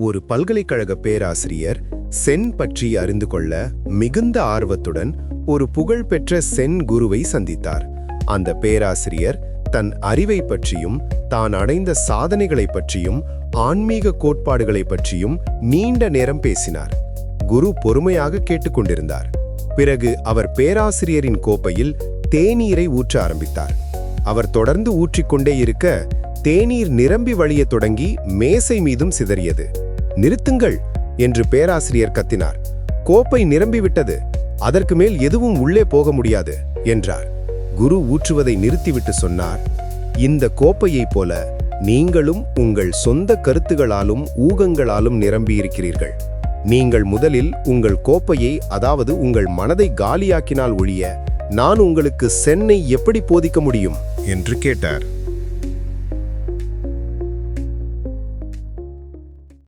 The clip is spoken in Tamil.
ஒரு பல்கலைக்கழக பேராசிரியர் சென் பற்றி அறிந்து கொள்ள மிகுந்த ஆர்வத்துடன் ஒரு புகழ்பெற்ற சென் குருவை சந்தித்தார். அந்த பேராசிரியர் தன் அறிவை பற்றியும் தான் அடைந்த சாதனைகளை பற்றியும் ஆன்மீக கோட்பாடுகளை பற்றியும் நீண்ட நேரம் பேசினார். குரு பொறுமையாக கேட்டுக்கொண்டிருந்தார் பிறகு அவர் பேராசிரியரின் கோப்பையில் தேநீரை ஊற்ற ஆரம்பித்தார். அவர் தொடர்ந்து ஊற்றிக்கொண்டே இருக்க தேநீர் நிரம்பி வழியத் தொடங்கி மேசை மீதும் சிதறியது. நிறுத்துங்கள் என்று பேராசிரியர் கத்தினார். கோப்பை நிரம்பிவிட்டது. அதற்கு மேல் எதுவும் உள்ளே போக முடியாது என்றார். குரு ஊற்றுவதை நிறுத்திவிட்டு சொன்னார் இந்த கோப்பையைப் போல நீங்களும் உங்கள் சொந்த கருத்துகளாலும் ஊகங்களாலும் நிரம்பியிருக்கிறீர்கள். நீங்கள் முதலில் உங்கள் கோப்பையை அதாவது உங்கள் மனதை காலியாக்கினால் ஒழிய நான் உங்களுக்கு சென்னை எப்படி போதிக்க முடியும்? என்று கேட்டார்.